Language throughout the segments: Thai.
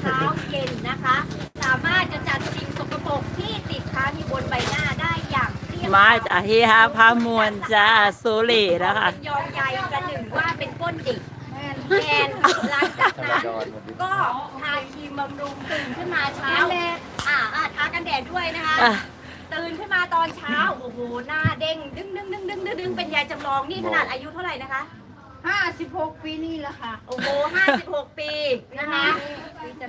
เช้าเย็นนะคะ สามารถจะจัดสิ่งสกปรกที่ติดค้างอยู่บนใบหน้าได้อย่างเรียบมาจากเฮฮาพามวลจ้าโซเลนะคะ ยองใยประหนึ่งว่าเป็นก้นเด็กแทนหลังจากนั้นก็ทาครีมบำรุงตื่นขึ้นมาเช้าอ่าอ่าทากันแดดด้วยนะคะ อะ ตื่นขึ้นมาตอนเช้า โอ้โห หน้าเด้ง ดึงดึงดึงดึงดึงดึงเป็นยายจำลองนี่ขนาดอายุเท่าไหร่นะคะ ห้าสิบหกปีนี่แหละค่ะ โอ้โห56 ปีนะคะ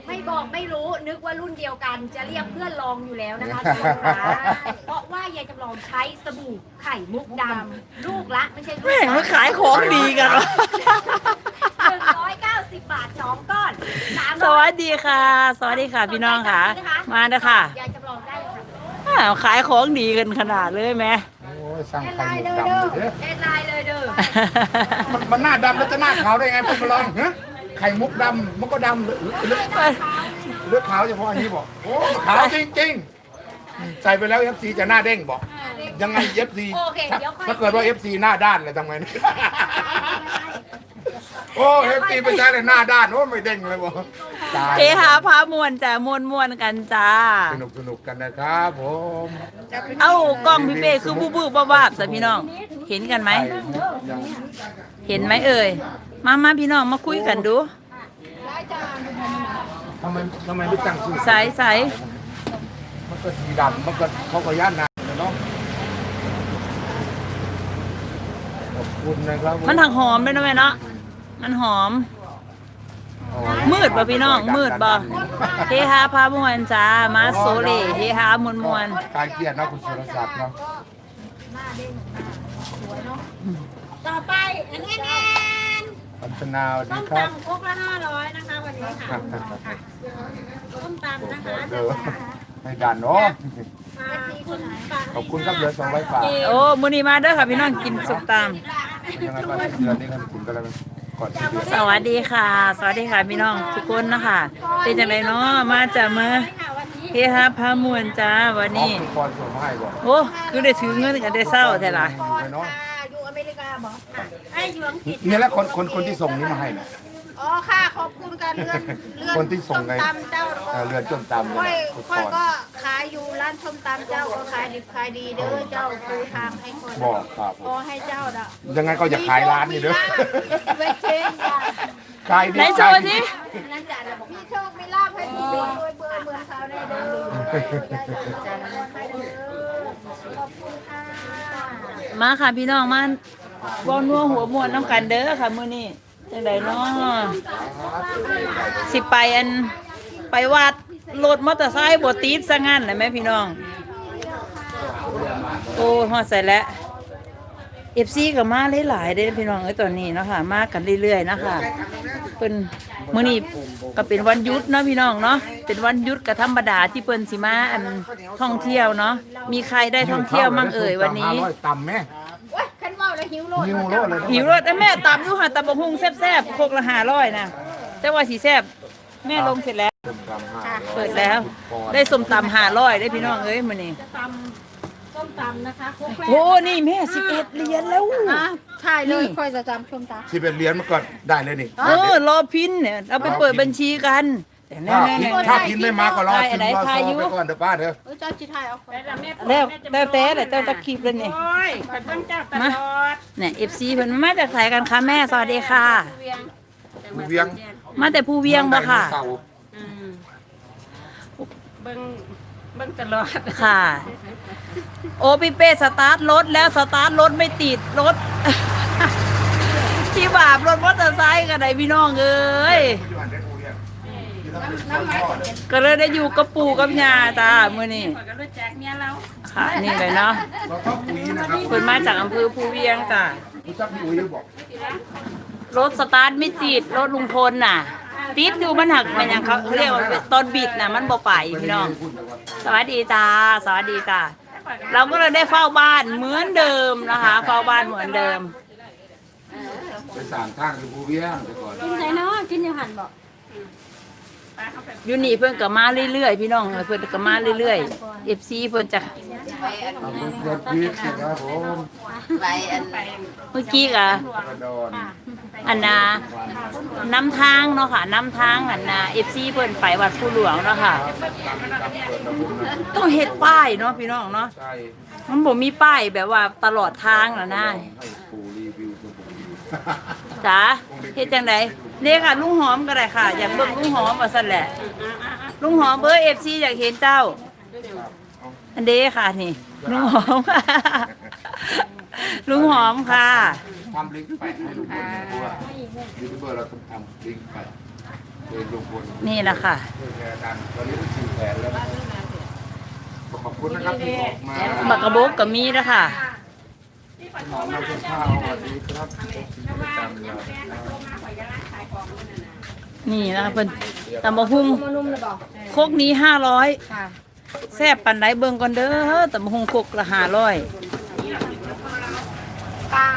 ไม่บอกไม่รู้นึกว่ารุ่นเดียวกัน จะเรียกเพื่อนรองอยู่แล้วนะคะทุกคนค่ะเพราะว่ายายจำลองใช้สบู่ไข่มุกดำลูกละไม่ใช่ลูกแม่งมาขายของดีกันวะหนึ่งร้อยเก้าสิบบาทสองก้อนสามสวัสดีค่ะ สวัสดีค่ะ พี่น้องค่ะ มาเด้อค่ะยายจำลองได้เลยค่ะ อ้าวขายของดีกันขนาดเลยไหม โอ้ยสั่งไข่หมกดำเลยเดนไลน์เลยเด้อมันมันหน้าดำแล้วจะหน้าขาวได้ไงพวกมาลองฮะไข่มุกดำมันก็ดำหรือหรือเลือดขาวเฉพาะอันนี้บอกโอ้ขาวจริงๆ ใส่ไปแล้วเอฟซีจะหน้าเด้งบอก ยังไงเอฟซีโอเคเดี๋ยวค่อยถ้าเกิดว่าเอฟซีหน้าด้านเลยทำไงเนี่ยโอ้เอฟซีไปใช้เลยหน้าด้านโอ้ไม่เด้งเลยบอก ตายเฮฮาพามวลจ้ามวลมวลกันจ้า สนุกสนุกกันนะครับผมเอ้ากล้องพี่เป้คือบูบูบ้าบ้าสิพี่น้อง เห็นกันไหมไข่มุกดำเห็นไหมเอ่ย มามาพี่น้องมาคุยกันดูทำไมทำไมไม่ตั้งชื่อใสใสมันก็สีดำมันก็เขาก็ย่านนานเนาะขอบคุณนะครับมันถักหอมด้วยนะแม่เนาะมันหอม มืดป่ะพี่น้อง มืดป่ะเฮฮาพามวลจ้า มาโซเลเฮฮามวลมวลการเครียดเนาะคุณสุรศักดิ์เนาะต่อไปอันนี้แนนปัชนาสวัสดีต้มครับ ตำครกละห้าร้อยนะคะวันนี้ค่ะต้มตำนะคะเออไม่ดันเนาะคุณปังขอบคุณครับเหลือสองร้อยบาทโอ้มือนี้มาเด้อค่ะพี่น้องกินสุกตามยังไงบ้างเดือนนี้กันกินก็แล้วกันก่อนที่เดือน สวัสดีค่ะ สวัสดีค่ะพี่น้องทุกคนนะคะเป็นจังไรเนาะมาจากมาเฮฮาพามวลจ้าวันอ๋อนี้คุณปอนส่งมาให้บอกโอ้คือได้ถือเงินกันได้เศร้าแต่ละเนาะอยู่อเมริกาบอกไอ้หยวงผิดนี่แหละคนคนคนที่ส่งนี้มาให้เนี่ย อ๋อค่ะขอบคุณการเลื่อนเลื่อนคนที่ส่งไงส้มตำเจ้าเออเรือนจนตามเลยค่อยนะคุณปค่อยอนก็ขายอยู่ร้านส้มตำเจ้าก็ขายดิบขายดีเด้อเจ้าปูทางให้คนบอกครับผขอมให้เจ้าน่ะยังไงก็จะขายร้านนี่เด้อเวชเชนจ้ะขายดีไหนโชขายว์ดีสิ นั่นจ้ะนะบอกมีโชคมีลาภให้ทุกคนด้วยเบอร์เมืองเขาได้เด้อขอบคุณค่ะ มาค่ะพี่น้องมาบอนัวหัวมวนน้ำกันเด้อค่ะมื้อนี้ จังไดเนาะสิไปอันไปวัดรถมอเตอร์ไซค์บ่ติดซะงั้นนะแม่พี่น้อง โอ้ฮอดใส่แล้ว FC ก็มาหลายๆเด้พี่น้องเอ้ตอนนี้เนาะค่ะมากันเรื่อยๆนะคะเพิ่นมื้อนี้ก็เป็นวันหยุดเนาะพี่น้องเนาะเป็นวันหยุดก็ธรรมดาที่เพิ่นสิมาอันท่องเที่ยวเนาะมีใครได้ท่องเที่ยวมั่งเอ่ยวันนี้ต่ำไหมโอ้ยขันว่าว แล้วหิวโลดหิวโลดเลย หิวรถแม่ตำอยู่ค่ะตำบกหุ่งแซ่บๆโคกละหาร้อยนะแต่ว่าสีแซ่บแม่ลงเสร็จแล้ว เปิดแล้ว ได้ส้มตำหาร้อยได้พี่น้องเอ้ยมื้อนี้ตำส้มตำนะคะครกแรกโอ้นี่แม่สิบเอ็ดเหรียญแล้ว อะใช่เลยนี่ ค่อยจะจำส้มตำที่เป็นเหรียญมาก่อนได้เลยนี่ เออรอพินเนี่ยเราไปเปิดบัญชีกันแต่แน่ ถ้าแน่พินแน่ถ้าพินไม่มาก็รอได้ซิมได้รอทายซอยู่อไปก่อนเดี๋ยวป้าเถอะเออเจ้าจิไทยเอาคนแล้วแล้วแต่แต่เจ้าตะคลิปเลยนี่ โอ้ยขอบคุณเจ้าตลอดเนี่ยเอฟซีเพิ่นมาจากไสกันคะแม่สวัสดีค่ะ เวียงมาแต่ภูเวียงบ่ค่ะ เสาเบิ่งเบิ่งตลอดค่ะ โอพี่เป้สตาร์ทรถแล้วสตาร์ทรถไม่ติดรถ ที่บาปรถมอเตอร์ไซค์กันไหนพี่น้องเอ้ย ก็เลยได้อยู่กับปู่กับย่าจ้ามื้อนี้ ข่อยก็รู้จักเมียเราค่ะ นี่เลยเนาะเราชอบปุ๋ยนะครับเพิ่นมาจากอำเภอภูเวียงจ้ะรู้จักพี่อุ๋ยบอกรถสตาร์ทไม่ติดรถลุงพลน่ะ ติดอยู่มันหักมันยังเขาเรียกว่าตอนบิดน่ะ มันบ่ไปพี่น้องสวัสดีจ้าสวัสดีจ้าเราก็เลยได้เฝ้าบ้านเหมือนเดิมนะคะ เฝ้าบ้านเหมือนเดิม ไปสามทางคือภูเวียงไปก่อนกินไหนเนาะกินอยู่หันบอกเอยู่นี่เพิ่นก็มาเรื่อยๆพี่น้องเพิ่นก็มาเรื่อยๆเพิ่นจะขอบคุณเพื่อนพีชนะครับผมเมื่อกี้ก็กระอันน่ะนำทางเนาะค่ะน้ำทางอันน่ะ FC เพิ่นไปวัดผู้หลวงเนาะค่ะต้องเฮ็ดป้ายเนาะพี่น้องเนาะมันบ่มีป้ายแบบว่าตลอดทางน่ะนะให้ปูรีวิว จ๋าเฮ็ดจังไดนี่ค่ะ ลุงหอมก็ได้ค่ะ อยากเบิ่งลุงหอมว่าซั่นแหละ ลุงหอมเบอร์ FC อยากเห็นเจ้า อันเด้ค่ะนี่ ลุงหอม ลุงหอมค่ะ ทำลิงก์ไปให้ลุงพลนะเพราะว่ายูทูบเบอร์เราต้องทำลิงก์ไปโดยลุงพลนี่แหละค่ะเพื่อแชร์กันตอนนี้เป็นสี่แผนแล้วนะขอบคุณนะครับที่ออกมา บักกระบกก็มีแล้วค่ะ หมอมาเป็นข้าวสวัสดีครับประจำเลยนี่นะคะเพิ่นตำบะฮุ่งมานุ่มเลยบอกโคกนี้ห้าร้อยค่ะแซ่บปันไดเบิ่งก่อนเด้อตำบะฮุ่งโคกละห้าร้อยปลา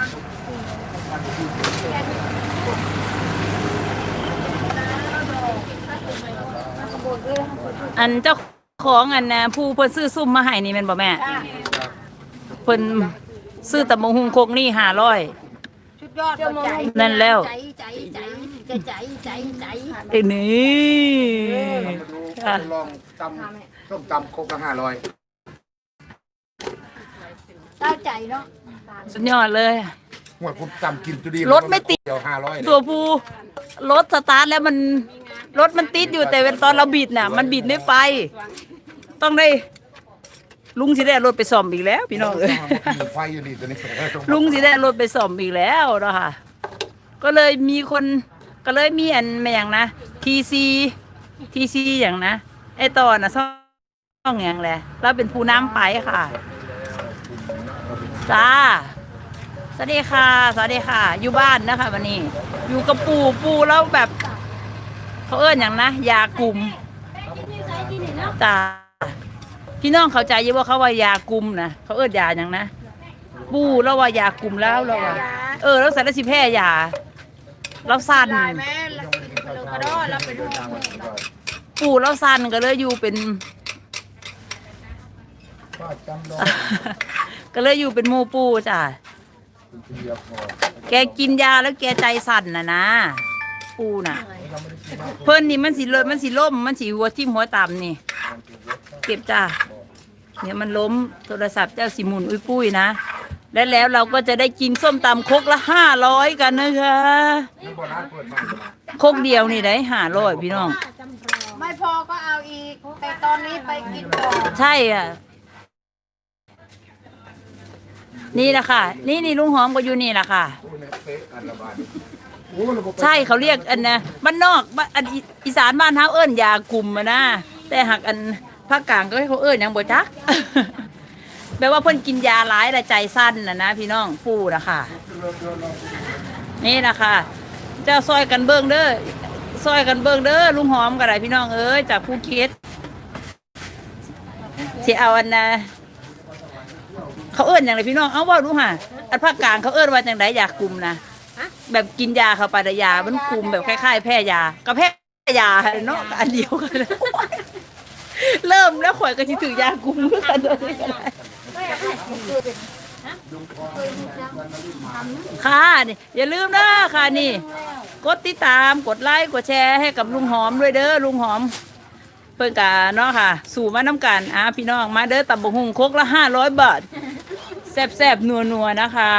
อันเจ้าของอันนะผู้เพิ่นซื้อซุ่มมาให้นี่แม่นบ่แม่เพิ่น ซื้อตำบะฮุ่งโคกนี่ห้าร้อยชุดยอดใจนั่นแล้วใจใจใจใจใจใจใจไอ้นี่เรามาดูลองตำส้มตำครบละห้าร้อยเต้าใจเนาะสุดยอดเลยหัวผมจำกินตัวดีรถไม่ติด เดียวห้าร้อยตัวผู้รถสตาร์ทแล้วมันรถมันติดอยู่แต่เวลาตอนเราบิดน่ะ มันบิดไม่ไป ต้องได้ ลุงสิได้เอารถไปซ่อมอีกแล้ว พี่น้องเอ้ยมีไฟอยู่นี่ตัวนี้ลุงสิได้เอารถไปซ่อมอีกแล้วเนาะค่ะก็เลยมีคนก็เลยมีอันไม่อย่างนะทีซีทีซีอย่างนะไอตอนน่ะซ่องอย่างแหละเราเป็นผู้นำไปค่ะจ้าสวัสดีค่ะ สวัสดีค่ะ อยู่บ้านนะคะวันนี้ อยู่กับปู่ปู่แล้วแบบเขาเอิ้นอย่างนะยากลุ่มจ้า พี่น้องเข้าใจอยี่ว่าเขาว่ายากุมนะเขาเอิ้นยาอย่างนะปู่แล้วว่ายากุมแล้วเราว่าเออแล้วใส่แล้วสิแพ้ยาเราสั่นได้ไหมแล้วกินกระโดดกระโดดแล้วเป็นห้องปู่เราสั่นก็เลยอยู่เป็น ป้าจำลองก็เลยอยู่เป็นหมูปู่จ้ะคุณเทียบพอ แกกินยาแล้วแกใจสั่นนะนะ ปู่น่ะ เพิ่นนี่มันสิเลยมันสิล้มมันสิหัวทิ่มหัวต่ำนี่ เก็บจ้าเนี่ยมันล้มโทรศัพท์เจ้าสิหมุนอุ้ยปุ้ยนะ และแล้วเราก็จะได้กินส้มตำครกละห้าร้อยกันนะคะน้ำบ่อน้ำเปิดมาครกเดียวนี่ได้ห้าร้อยพี่น้อง ไม่พอก็เอาอีก แต่ตอนนี้ไปกินก่อนใช่อะนี่แหละค่ะ นี่นี่ลุงหอมก็อยู่นี่แหละค่ะ ใช่เขาเรียกอันนะบ้านนอกบ้านอันอีอีสานบ้านเฮาเอิ้นยากลุ่มอะนะแต่หากอันภาคกลางก็ให้เขาเอิ้นหยังบ่จัก แปลว่าเพิ่นกินยาหลายและใจสั้นน่ะนะพี่น้องปูนะคะนี่นะคะเจ้าซอยกันเบิ่งเด้อซอยกันเบิ่งเด้อลุงหอมก็ได้พี่น้องเอ้ยจากภูเก็ตสิเอาอันนะเขาเอิ้นอย่างไรพี่น้องเอาว่ารู้ห่ะอันภาคกลางเขาเอิ้นว่าจังไดอยากกลุ่มนะ แบบกินยาเข้าไปแต่ยา มันคุมแบบคล้ายๆ แพ้ยาก็แพ้ยาเนาะอันเดียวกันเลยเริ่มแล้วข่อยก็สิถือยาคุมคือกันเลยก็ได้ค่ะนี่อย่าลืมนะค่ะนี่ กดติดตามกดไลค์กดแชร์ให้กับลุงหอมด้วยเด้อลุงหอม เพิ่นกาเนาะค่ะ สู่มาน้ำกันอะพี่น้องมาเด้อตับบกหุงครกละห้าร้อยบาทแซ่บๆนัวๆนะคะ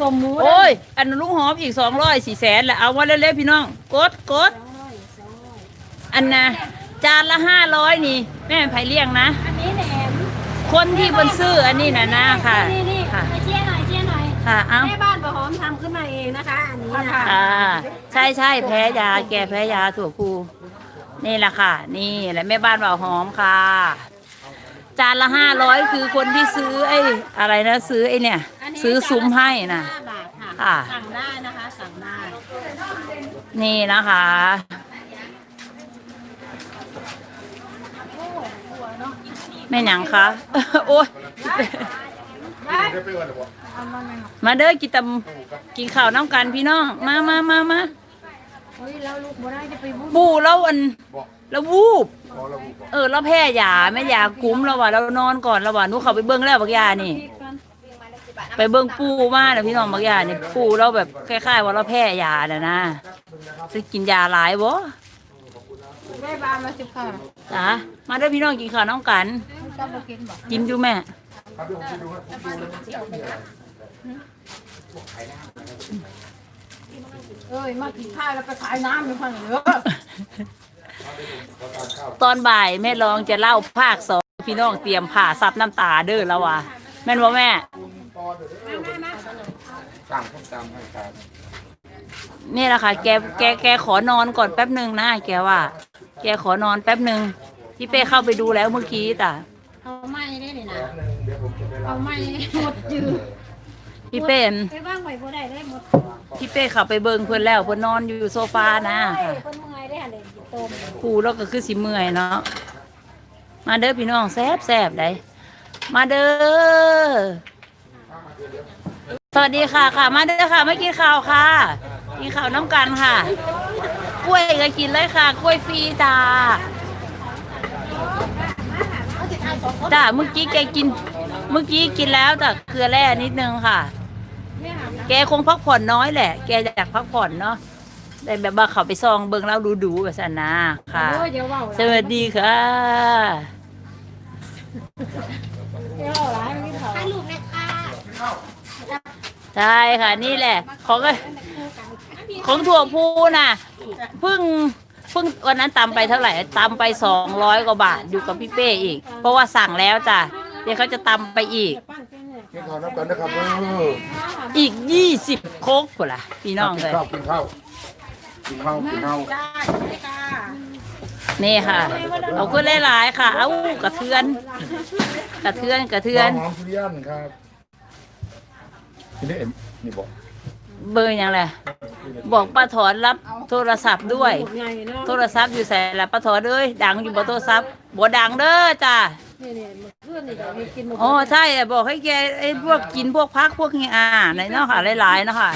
สมมุติโอ้ย อันลุงหอมอีกสองร้อยสี่แสนแหละเอาว่าเร็วๆพี่น้อง กดกดอันนะจานละห้าร้อยนี่ แม่ไผ่เลี้ยงนะ อันนี้แหนมคนที่บนซื้ออันนี้นะนะค่ะนี่นี่ค่ะไปเชียร์หน่อยเชียร์หน่อยค่ะเอ้าแม่บ้านบะหอมทำขึ้นมาเองนะคะ อันนี้นะคะอ่าใช่ใช่แพ้ยาแกแพ้ยาถั่วพูนี่แหละค่ะ นี่แหละแม่บ้านเบาหอมค่ะ จานละห้าร้อยคือคนที่ซื้อไอ้อะไรนะซื้อไอ้เนี่ย ซื้อซุ้มให้นะห้าบาทค่ะ ค่ะ สั่งได้นะคะสั่งได้นี่นะคะ แม่หยังคะ โอ้ยได้ไปก่อนหรือเปล่ามาเด้อกินตำกินข้าวน้ำกันพี่น้อง มามามามาเฮ้ยแล้วลูกบ่ได้จะไปบุญปูแล้วอันบอกแล้ววูบพอเราบอกเออแล้วแพ้ยาแม่ยากุ้มแล้วว่ะเรานอนก่อนแล้วว่ะหนูเข้าไปเบิ้งแล้วบักยานี่ ไปเบิ้งปูมาน่ะพี่น้องบักยานี่ปูเราแบบคล้ายๆว่าเราแพ้ยาน่ะนะสิกินยาหลายบ่แม่บานมาสิบค่ะจ้ะมาเด้อพี่น้องกินข้าวน้องกันเจ้าบ่กินบ่กินอยู่แม่ครับเดี๋ยวผมไปดูให้ผมดูแล้วเอ้ยมากินข้าวแล้วไปขายน้ำอยู่ข้างเหนือตอนบ่ายแม่รองจะเล่าภาคสองพี่น้องเตรียมผ่าซับน้ำตาเด้อแล้วว่ะแม่นว่าแม่ สั่งส้มตำให้ครับนี่แหละค่ะแกแกแกขอนอนก่อนแป๊บหนึ่งนะแกว่า แกขอนอนแป๊บหนึ่งพี่เป้เข้าไปดูแล้วเมื่อกี้แต่เอาไม่ได้เลยนะเอาไม่หมดจืดพี่เป้ไปบ้างไปบ่ได้ได้หมดพี่เป้เข้าไปเบิ่งเพื่อนแล้วเพื่อนนอนอยู่โซฟานะเอ้ยคนเมื่อยได้หั่นเลยโตมปูแล้วก็คือสิเมื่อยเนาะมาเด้อพี่น้องแซบแซบได้มาเด้อ สวัสดีค่ะค่ะ มาเด้อค่ะไม่กินข้าวค่ะกินข้าวน้ำกันค่ะ กล้วยก็กินเลยค่ะ กล้วยฟรีจ้าจ้าเมื่อกี้แกกิน เมื่อกี้กินแล้วแต่เกลือแร่นิดนึงค่ะ แกคงพักผ่อนน้อยแหละ แกอยากพักผ่อนเนาะได้แบบว่าเขาไปซองเบิ่งแล้วดูดูๆแบบนั้นนะค่ะ สวัสดีค่ะเดี๋ยวเว้าหลายมันกินข้า ใช่ค่ะนี่แหละ ของก็ของถั่วพูน่ะเพิ่งเพิ่งวันนั้นตำไปเท่าไหร่ตำไปสองร้อยกว่าบาทอยู่กับพี่เป้อีก เพราะว่าสั่งแล้วจ้ะเดี๋ยวเขาจะตำไปอีกกินข้าวน้ำกันนะครับเอออีกยี่สิบโคกพุ่นล่ะพี่น้องกิเลนยข้าวกินข้าวกินข้าวกินข้าวจ้าได้ค่ะนี่ค่ะเอาก็หลายๆค่ะ เอากระเทือน กระเทือนกระเทือนหอมทุเรียนครับ ทีนี้เอ็มนี่บอกเบอร์ยังไงบอกป้าถอนรับโทรศัพท์ด้วยไงเนาะโทรศัพท์อยู่ใส่ละป้าถอนเอ้ยดังอยู่บ่โทรศัพท์บ่ดังเด้อจ้านี่นี่เพื่อนนี่เดี๋ยวมีกินหมดอ๋อใช่อะบอกให้แกไอ้พวกกินพวกพักพวกนี้อ่าในเนาะค่ะหลายๆเนาะค่ะ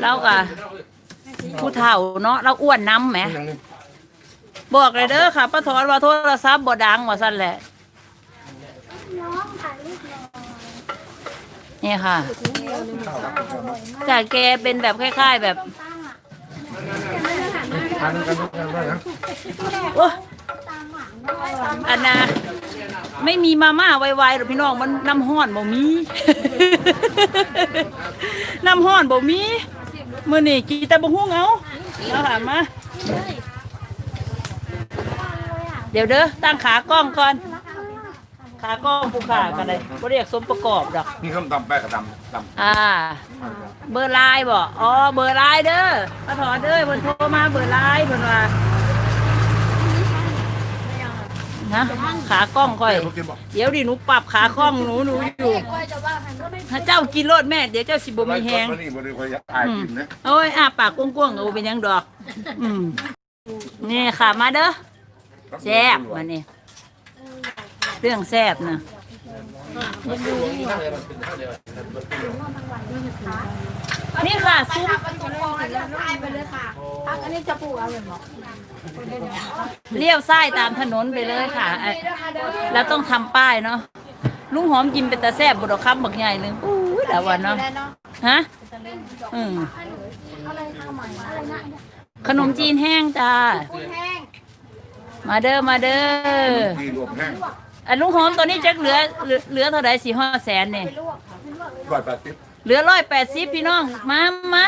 แล้วก็ผู้เฒ่าเนาะเราอ้วนน้ำแหมนี่ยังนี่บอกเลยเด้อค่ะป้าถอนว่าโทรศัพท์บ่ดังว่าซั่นแหละ นี่ค่ะจากแกเป็นแบบคล้ายๆแบบทานกันทุกคนด้นะโอ้อันนะไม่มีมาม่าไวๆหรอกพี่น้องมันน้ำห้อนบ่มี น้ำห้อนบ่มีมื้อนี้กินแต่บ่ฮู้เอาเอาหามา เดี๋ยวเด้อตั้งขากล้องก่อน ขากล้องผู้ขากันเลยบ่เรียกสมประกอบดอก นี่ส้มตำแป้งกับตำตำอ่า เบอร์ไลน์บ่อ๋อ เบอร์ไลน์เด้อป้าถอนเด้อเพิ่นโทรมาเบอร์ไลน์เพิ่นว่านะขากล้องค่อยผมกินบอกเดี๋ยวดิหนูปรับขากล้องหนูหนูอยู่ถ้าเจ้ากินรสแม่ เดี๋ยวเจ้าสิบ่มีแฮงนี่บริคอยอายกินนะโอ้ยอ้าปากกว้างๆเอาเป็นหยังดอก อืมนี่ค่ะมาเด้อแซ่บมานี่ เรื่องแซ่บนะนี่ค่ะซุปประตูกองแล้วทายไปเลยค่ะพักอันนี้จะปลูกเอาเลยหมอเลี้ยวซ้ายตามถนนไปเลยค่ะเอ่อแล้วต้องทำป้ายเนาะลุงหอมกินเป็นตาแซ่บบุดอกคำบักใหญ่เลยอู้ยแต่วันเนาะได้เนาะฮะอืมขนมจีนแห้งจ้าคุณแห้งมาเด้อมาเด้อมีรวมแห้ง อันลุงหอมตัวนี้จักเหลือเหลือเหลือเท่าไหร่สี่ห้าแสนเนี่ยร้อยแปดสิบเหลือร้อยแปดสิบพี่น้อง มามา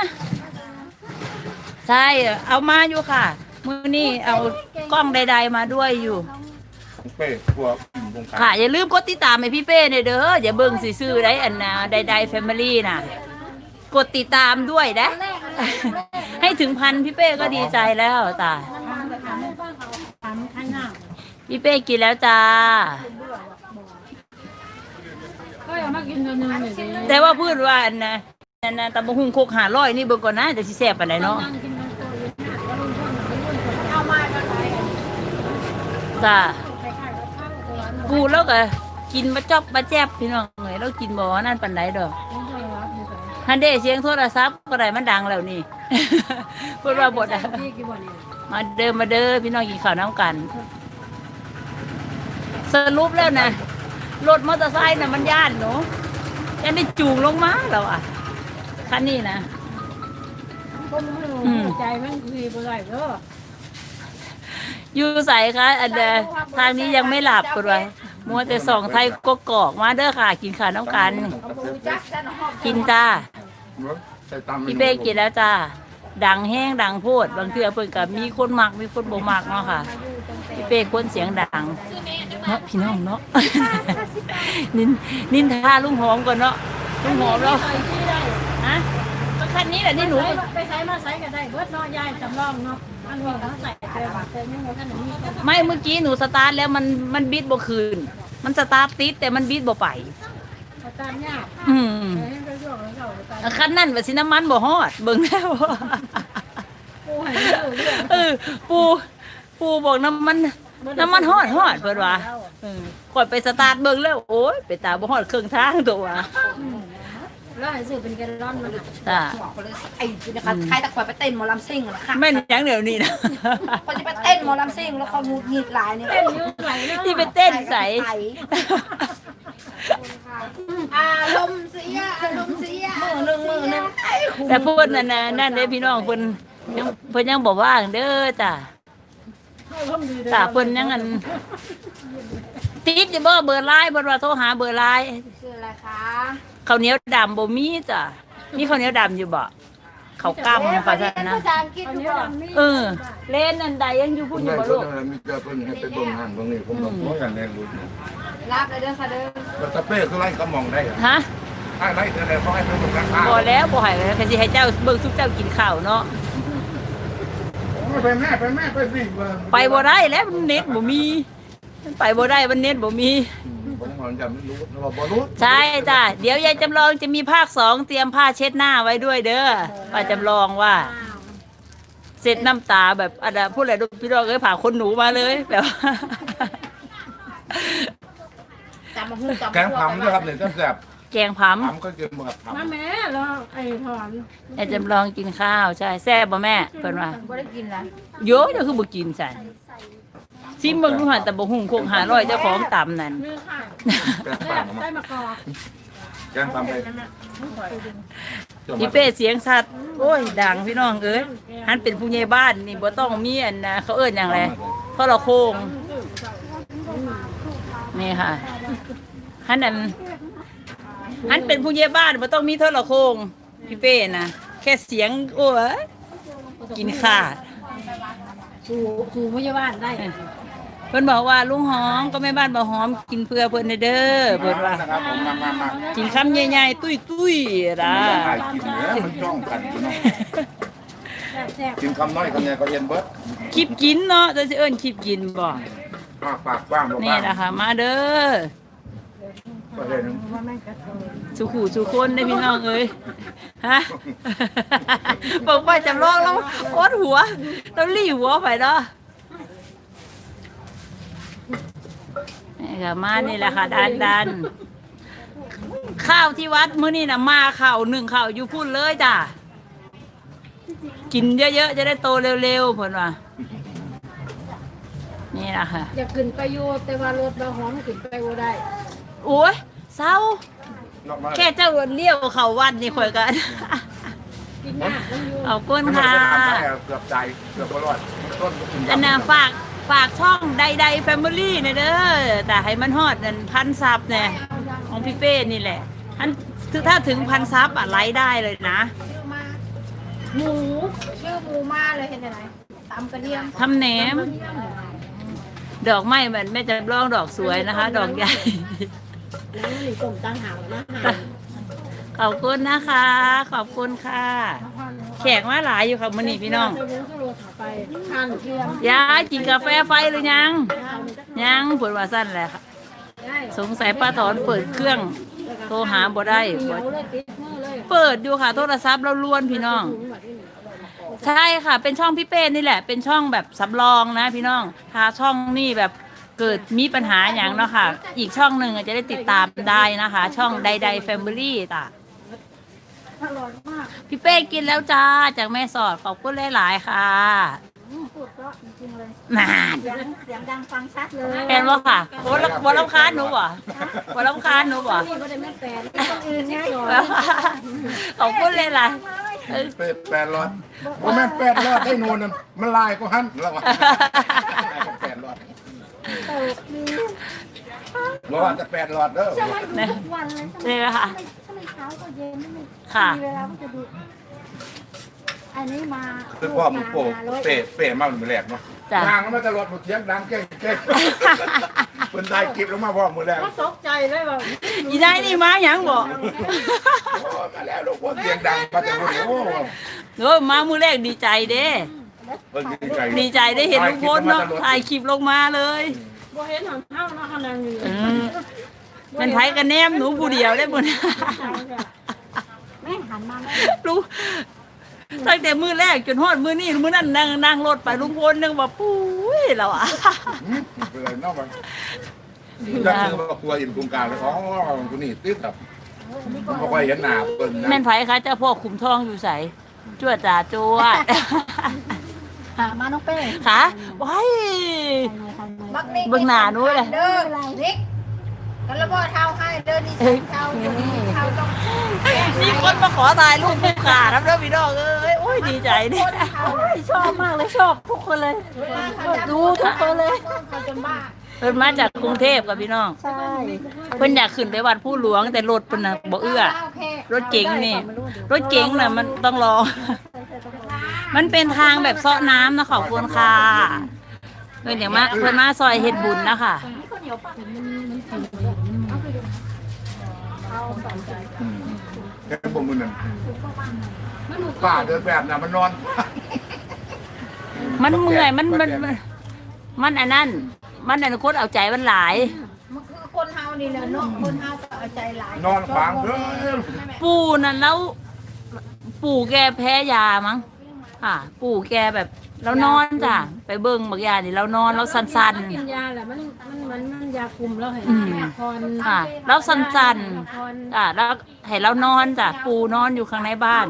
ใช่เอามาอยู่ค่ะมือนี่เอากล้องใด ๆ มาด้วยอยู่เป้กลัววงการค่ะ อย่าลืมกดติดตามให้พี่เป้เนี่ยเด้ออย่าเบิ่งซื่อๆได้อันนะใดๆแฟมิลี่น่ะ กดติดตามด้วยนะ ให้ถึงพันพี่เป้ก็ดีใจแล้วตา พี่เป้กินแล้วจ้า ก็อย่ามากินเนื้อเนื้อนี่ดิแต่ว่าพูดว่าอันนะอันนะตำบะหุงโคกหาร้อยนี่เบิ่งก่อนนะจะสิแซ่บปานใดเนาะเอามาก็ได้จ้ากูแล้วก็กินมาจอบมาแจ๊บพี่น้องเอ้ยเรากินบ่ว่านั่นปานใดดอกฮันเดเสียงโทรศัพท์ก็ได้มันดังแล้วนี่ พูดว่าบทอะมาเดิมมาเด้อพี่น้องกินข้าวน้ำกัน สรุปแล้วนะรถมอเตอร์ไซค์น่ะมันย่านหนูยันได้จูงลงมาแล้วอะคันนี้นะคนมือใจมันคือบ่ได้เด้ออยู่ใส่คะอันเดอทางนี้ยังไม่หลับปะวะมัวแต่ส่องไทยกกอกมาเด้อค่ะ กินข้าวน้ำกันจักจันหอมกินจ้าใส่ตามพี่เป้กินแล้วจ้าดังแห้งดังโพด บางเทื่อเพิ่นกับมีคนมักมีคนบ่มักเนาะค่ะพี่ เป้คนเสียงดังเนาะพี่น้องเนาะนินนินทาลุงหอมก่อนเนาะลุงหอมเนาะฮะก็คันนี้แหละที่หนูไปใช้มาใช้ก็ได้เบิดเนาะยายจำลองเนาะอันนี้ก็ใส่ไปว่าแต่ยังบ่ทันมีก็ไม่เมื่อกี้หนูสตาร์ทแล้วมันมันบีดบ่คืน มันสตาร์ทติดแต่มันบีดบ่ไปตามยากอืมให้ไปช่วงแล้วก็ตามคันนั้นว่าสิน้ำมันบ่ฮอดเบิ่งแล้วปูให้เรื่องเรื่องเออปู ปูบอกน้ำมันน้ำมันฮอดฮอดเพิ่นว่าเออก่อนไปสตาร์ทเบิ่งแล้วโอ้ยไปตาบ่ฮอดครึ่งทางตัวว่าแล้วให้ซื้อเป็นแกลลอนมาจ้าไอ้นะคะใครตะคอยไปเต้นหมอลำซิ่งเหรอคะแม่นหยังเดี๋ยวนี้นะคนจะไปเต้นหมอลำซิ่งแล้วเขามุดหงิดหลายเนี่ยเต้นอยู่ไหลเนาะที่ไปเต้นใส่อารมณ์เสียอารมณ์เสียมือหนึ่งมือหนึ่งไอ้คุณแต่พูดนั่นน่ะนั่นเด้พี่น้องเพิ่นยังเพิ่นยังบ่ว่างเด้อจ้า จ้าเพิ่นยังอันติดอยู่บ่เบอร์ไลน์เพิ่นว่าโทรหาเบอร์ไลน์คืออะไรคะข้าวเหนียวดำบ่มีจ้ะมีข้าวเหนียวดำอยู่บ่ข้าวกล้ำภาษานะภาษาอังกฤษอยู่บ่เออเล่นอันใดยังอยู่พูดอยู่บ่ลูกมีเจอเพิ่นให้ไปเบิ่งงานตรงนี้ผมก็บ่กันแน่รู้รับเลยเด้อค่ะเด้อแต่ตะเป้คือไล่ก็มองได้ฮะถ้าไล่เท่าไหร่เขาให้เพิ่นราคาบ่แล้วบ่ให้แล้วก็สิให้เจ้าเบิ่งซุปเจ้ากินข้าวเนาะ ไปแม่ไปแม่ไปสิไปบ่ได้แล้วมันเน็ตบ่มีมันไปบ่ได้มันเน็ตบ่มีผมมันจะไม่รู้เราบ่รู้ใช่จ้ะเดี๋ยวยายจำลองจะมีภาคสองเตรียมผ้าเช็ดหน้าไว้ด้วยเด้อป้าจำลองว่า เสร็จน้ำตาแบบอันน่ะพูดอะไรดูพี่น้องเอ้ยผ่าคนหนูมาเลยแบบว่าจำมาหุ้นจำแกงผำด้วยครับเนี่ยแซ่บ แกงผำผำก็กินหมดผมาแม่เราไอ้ถอนยายจำลองกินข้าวใช่แซ่บบ่แม่เพิ่นว่าไม่ได้กินแล้วโยเดี๋ยวคือบ่กินใส่ซิมเบิ่งดูหันแต่บ่หุงคงหาร้อยเจ้าของตำนั่นมือค่ะำแกงได้ผำได้มากอกแกงผำไปพี่เป้เสียงสัตว์โอ้ยดังพี่น้องเอ้ยหันเป็นผู้ใหญ่บ้านนี่บ่ต้องมีอันนะเขาเอิ้นหยังไงเพราะเราโคงนี่ค่ะหันอัน หันเป็นผู้ใหญ่บ้านบ่ต้องมีโทรโคงพี่เป้นะแค่เสียงโอ้ยกินขาดสู่สู่พยาบาลได้เพิ่นบอกว่าลุงหอมก็แม่บ้านบ่หอมกินเพื่อเพิ่นเด้อเพิ่นว่านะครับผมมามามากินคำใหญ่ๆตุ้ยๆล่ะถ่ายกินเนื้อมันจ้องกันพี่น้องแซ่บกินคำน้อยคำใหญ่ก็เย็นเบิดคลิปกินเนาะจะสิเอิ้นคลิปกินบ่ปากปากกว้างบ่นี่บ้างนะคะมาเด้อ ก็เลยนึงว่าแม่กระเทยสุขูสุคนได้อพี่น้องเอ้ยฮะบอกว่าจำลองแล้วโอดหัวแล้วรีหัวไปเนาะนี่ค่ะมานี่แหละค่ะดันดันข้าวที่วัดมื้อนี้นะมาข้าวหนึ่งข้าวอยู่พุ่นเลยจ้ะกินเยอะๆจะได้โตเร็วๆเพิ่นว่านี่แหละค่ะ อยากขึ้นไปอยู่แต่ว่ารถบ่หอมขึ้นไปบ่ได้ โอ้ยเศร้า นอกมาแค่เจ้าเลี้ยวเขาวัดนี่ข่อยกันกินหน้ามันอยู่เอาก้นมันค่ะจะทำได้เกือบใจเกือบบ่รอดต้นก็กินอันน่ะฝากฝากช่องใดๆแฟมิลี่เนี่ยเด้อแต่ให้มันฮอดนั่นพันซับเนี่ยของพี่เป้นี่แหละอันคือถ้าถึงพันซับอะไลฟ์ได้เลยนะชื่อมาหมูชื่อหมูมาเลยเห็นไหมตำกระเทียมทำแหนม ดอกไม้มันแม่จะร้องดอกสวยนะคะ ดอกใหญ่ แล้วนี่ต้มตังหาวนะหาขอบคุณนะคะ ขอบคุณค่ะ แขกมาหลายอยู่ค่ะมื้อนี้พี่น้องไปวงสโลถาไปทานเทียมยายกินกาแฟไฟหรือยัง ยังผลว่าสั้นแหละค่ะ ได้สงสัยป้าถอนเปิดเครื่อง โทรหาบ่ได้เหนีบ่ยวเลยติดมือเลยเปิดอยู่ค่ะ โทรศัพท์เราล้วนพี่น้อง ใช่ค่ะ เป็นช่องพี่เป้นี่แหละ เป็นช่องแบบสำรองนะพี่น้องถ้าช่องนี่แบบ เกิดมีปัญหาอย่างเนาะค่ะ อีกช่องหนึ่งจะได้ติดตามได้นะคะ ช่องใดๆ Family จ้ะอร่อยมากพี่เป้กินแล้วจ้า จากแม่สอดขอบคุณหลายๆค่ะอืมพูดเพราะจริงๆเลยนานเสียงเสียงดังฟังชัดเลยเห็นว่าค่ะบนบนลำคาญหนูบ่บนลำคาญหนูบ่นี่ก็ได้ไม่แปลเป็นคนอื่นไงขอบคุณหลายๆเออเป็ดแปดรอดว่าแม่นแปดรอดได้โนนน่ะมันลายก็หันแล้ววะแปดรอด เออมีบอกว่าจะแปดรอดเด้อจะมาดูทุกวันเลยนี่ค่ะถ้าไม่เช้าก็เย็นไม่มีค่ะมีเวลาก็จะดู อันนี้มาคือพ่อมึงโปะเปะเปะมามือแรกเนาะจ้ะทางมันจะรถหมดเสียงดังเก่งเก่งเป็นได้กิบแล้วมาพ่อมือแรกก็ตกใจเลยว่าอีนายนี่มาหยังบ่โอ้มาแล้วลูกพ่อเสียงดังมาจากคนโอ้โอ้ยมามือแรกดีใจเด้ เพิ่งดีใจดีใจได้เห็นลุงพลเนาะถ่ายคลิปลงมาเลย บ่เห็นหางเท้าเนาะขนาดนี้เออมันไผกันแนมหนูผู้เดียวได้หมดแม่หันมารู้ตั้งแต่มือแรกจนฮอดมือนี่มือนั่นนั่งนั่งรถไปลุงพลนึงว่าปุ้ยเราอะเป็นไรนอกมันจะคือว่ากลัวอินกรุงการเลยอ๋อคนนี้ติดแบบมันบ่ค่อยเห็นหน้าเปิ้นนะ แม่นไผคะเจ้าพ่อขุมทองอยู่ใสจวดจ่าจวด หามาน้องเป้ค่ะว้ายบักนี่เบิ่งหน้าหนูเลยเด้อนิกกันแล้วบ่เท้าให้เด้อนี่เท้าอยู่นี่เท้าต้องมีคนมาขอตายลูกผู้ขาครับเด้อพี่น้องเอ้ยโอ้ยดีใจเนี่ยชอบมากเลยชอบทุกคนเลยดูทุกคนเลยเขาจนบ้าเพิ่นมาจากกรุงเทพกับพี่น้องใช่เพิ่นอยากขึ้นไปวัดผู้หลวงแต่รถเพิ่นน่ะบ่เอื้อรถเก๋งนี่ รถเก๋งน่ะมันต้องรอ มันเป็นทางแบบเซาะน้ำนะขอบคุณค่ะเพิ่นอย่างมาเพิ่นมาซอยเฮ็ดบุญนะคะแค่พวกมึงนั่นป้าเดินแบบน่ะมันนอน มันเมื่อยมันมันมันมันอันนั้น มันอันคนเอาใจมันหลาย มันคือคนเฮานี่แหละเนาะคนเฮาก็เอาใจหลายนอนขวางเด้อปู่นั่นแล้ว ปู่แกแพ้ยามั้ง ค่ะ ปู่แกแบบเรานอนจ้ะไปเบิ่งบางยานี่เรานอนเราสันกินยาแหละมันมันมันมันยาคุมแล้วเห็นอืมพรๆค่ะเราสันพรๆจ้ะแล้วให้เรานอนจ้ะปู่นอนอยู่ข้างในบ้าน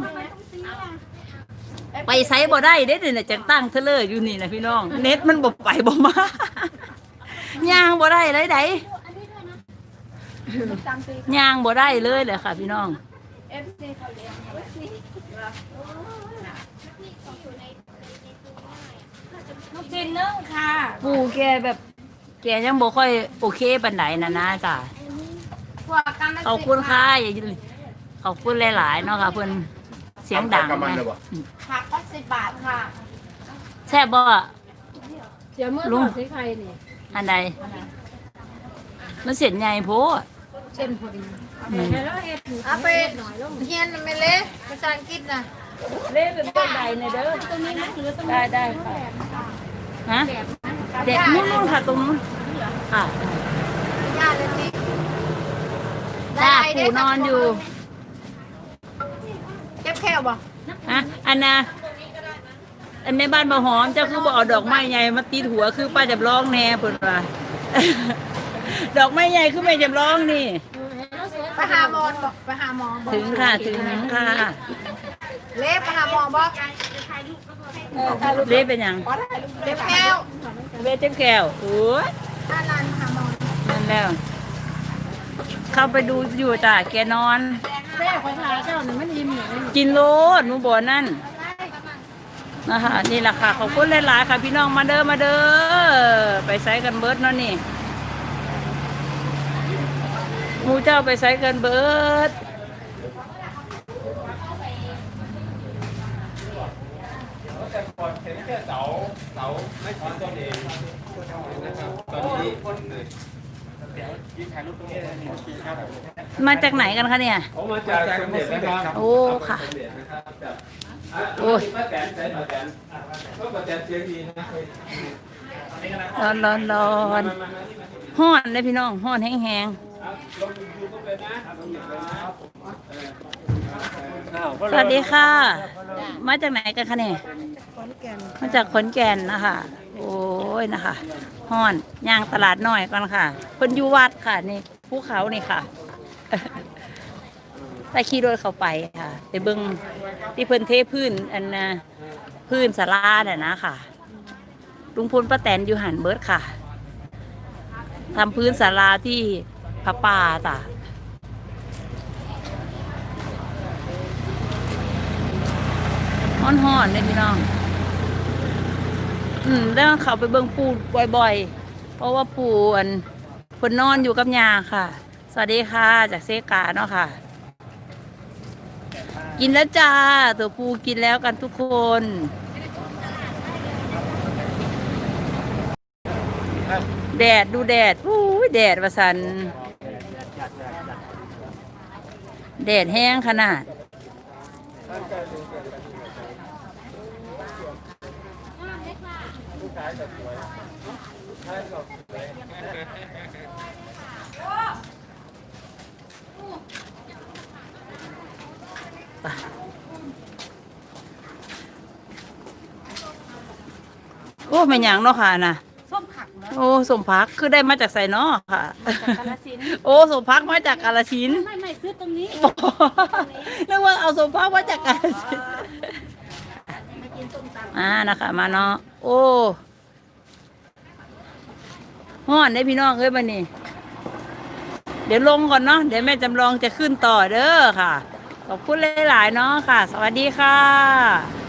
ไปไซบ่ได้เด้เนี่ยวจังตั้งเทเลอร์อยู่นี่นะพี่น้อง เน็ตมันบ่ไปบ่มา ย่างบ่ได้เลยไดย่างบ่ได้เลยเลยค่ะ พี่น้องลู กชิ้นนึ่งค่ะปู่แกแบบ แกยังบ่ค่อยโอเคปานไหนนะนะจ้ะพวกกันขอบคุณค่ะอย่าลืมขอบคุณหลายๆเนาะค่ะเพิ่นเสียงดังกับมันนะเลยบ่ผักก็สิบบาทค่ะแซ่บบ่เดี๋ยวเมื่อลุทงอดใส่ไข่นี่อันใดมันเสียนใหญ่โพดเส้นพอดีแต่ให้เราเอ็ดหมูเอาไปเฮียนไม่เละภาษาอังกฤษนะเล่เป็นต้นใดในเด้อตรงนี้นะหรือตรงได้ได้ค่ะ ฮะเด็กนู่นๆค่ะตรงนู้นค่ะญาติเลยนี่จ้าปู่นอนอยู่เจ็บแค่บ่ฮะอันน่ะอันแม่บ้านบ่หอมเจ้าคือบ่เอาดอกไม้ใหญ่มาติดหัวคือป้าจำลองแน่เพิ่นว่าดอกไม้ใหญ่คือแม่จำลองนี่ไปหาหมอบอกไปหาหมอบอกถึงค่ะถึงค่ะ เละไปหาหมอบอกเล่เป็นหยังเจ็บแค่วเล่เจ็บแก้วโอ้ยถ้าลานหาหมอนั่นแล้ว เข้าไปดูอยู่จ้ะแกนอน แม่ขอทาเจ้าหนึ่งมันอิ่มเลยกินโลดหนูบอนั่นนะคะนี่แหละค่ะ ขอบคุณหลายๆค่ะ พี่น้องมาเด้อมาเด้อไปไซกันเบิร์ดเนาะนี่มูเจ้าไปไซกันเบิร์ด มาจากไหนกันคะเนี่ย ผมมาจากสมเด็จนะครับโอ้ค่ะสมเด็จนะครับจากโอ้ย ป้าแตนใส่ป้าแตนก็ป้าแตนเสียงดีนะร้อนร้อนร้อนห้อนเลยพี่น้องห้อนแห้งๆ สวัสดีค่ะ มาจากไหนกันคะเนี่ยมาจากขอนแก่นนะคะ โอ้ยนะคะห้อนย่างตลาดน้อยก่อนค่ะ คนอยู่วัดค่ะนี่ภูเขานี่ค่ะแต่ขี่รถเข้าไปค่ะไปเบิ่งที่เพิ่นเทพื้นอันน่ะพื้นศาลาน่ะนะค่ะลุงพลป้าแตนอยู่หันเบิร์ดค่ะทำพื้นศาลาที่พระป่าจ้ะ ฮ้อนๆเลยพี่น้อง อืมแล้วเขาไปเบิ่งปูบ่อยๆ เพราะว่าปูอันเพนนอนอยู่กับยาค่ะ สวัสดีค่ะ จากเซกาเนาะค่ะ กินแล้วจ้า ตัวปูกินแล้วกันทุกคนแดดดูแดดอู้ยแดดวะสัน แดดแห้งขนาด โอ้ไม่หยังเนาะค่ะนะส้มผักเนาะโอ้สมพักคือได้มาจากไสเนาะค่ะกาลสินธุ์โอ้สมพักมาจากกาลสินธุ์ ไม่ไม่ซื้อ ตรงนี้นึกว่าเอาสมพักมาจากกาลสินธุ์อ่านะคะมาเนาะโอ้ห้อนได้พี่น้องเอ้ยบันนี้ เดี๋ยวลงก่อนเนาะเดี๋ยวแม่จำลองจะขึ้นต่อเด้อค่ะ ขอบคุณหลายๆเนาะค่ะ สวัสดีค่ะ